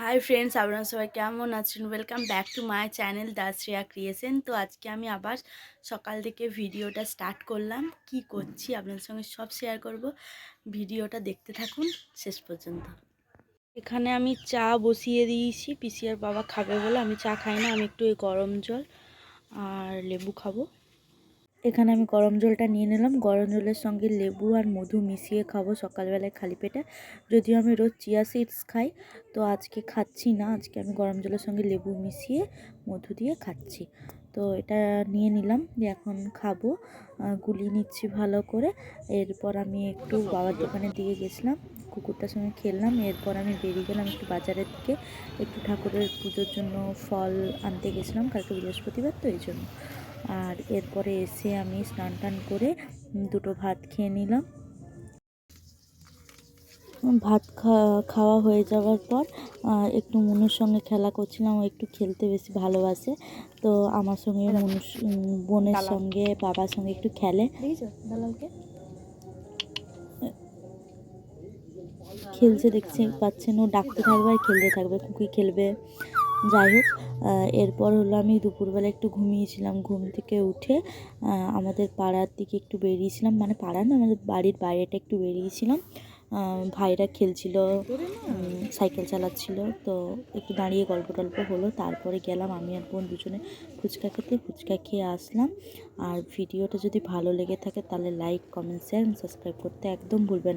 Hi friends আপনারা সবাই কেমন আছেন? Welcome back to my channel Dasriya creation তো আজকে আমি আবার সকাল থেকে ভিডিওটা স্টার্ট করলাম। কি করছি? আপনাদের সঙ্গে সব শেয়ার করব। ভিডিওটা দেখতে থাকুন, শেষ পর্যন্ত। এখানে আমি চা বসিয়ে দিয়েছি। পিসিয়ার বাবা খাবে বলে আমি চা খাই না, আমি একটু গরম জল আর লেবু খাব। এখানে আমি গরম জলটা নিয়ে নিলাম। গরম জলের সঙ্গে লেবু আর মধু মিশিয়ে খাব সকালবেলায় খালি পেটে। যদিও আমি রোজ চিয়া সিডস খাই, তো আজকে খাচ্ছি না। আজকে আমি গরম জলের সঙ্গে লেবু মিশিয়ে মধু দিয়ে খাচ্ছি। তো এটা নিয়ে নিলাম, দিয়ে এখন খাব। গুলি নিচ্ছি ভালো করে। এরপর আমি একটু বাবার দোকানে দিয়ে গেছিলাম, কুকুরটার সঙ্গে খেললাম। এরপর আমি বেরিয়ে গেলাম একটু বাজারের দিকে। একটু ঠাকুরের পুজোর জন্য ফল আনতে গেছিলাম, কালকে বৃহস্পতিবার, তো এই জন্য। আর এরপরে এসে আমি স্নান টান করে দুটো ভাত খেয়ে নিলাম। ভাত খাওয়া হয়ে যাওয়ার পর একটু মনুর সঙ্গে খেলা করছিলাম ও একটু খেলতে বেশি ভালোবাসে। তো আমার সঙ্গে মনুর বোনের সঙ্গে বাবার সঙ্গে একটু খেলে। খেলছে দেখছি পাচ্ছেন ও ডাকতে থাকবে আর খেলতে থাকবে কুকি খেলবে। যাই হোক এরপর হলো আমি দুপুরবেলা একটু ঘুমিয়েছিলাম। ঘুম থেকে উঠে আমাদের পাড়ার দিকে একটু বেরিয়েছিলাম। মানে পাড়া না, আমাদের বাড়ির বাইরেটা একটু বেরিয়েছিলাম। ভাইরা খেলছিল সাইকেল চালাচ্ছিল। তো একটু দাঁড়িয়ে গল্প টল্প হলো। তারপরে গেলাম আমি আর বোন দুজনে ফুচকা খেতে। ফুচকা খেয়ে আসলাম। আর ভিডিওটা যদি ভালো লেগে থাকে, তাহলে লাইক কমেন্ট শেয়ার সাবস্ক্রাইব করতে একদম ভুলবে না।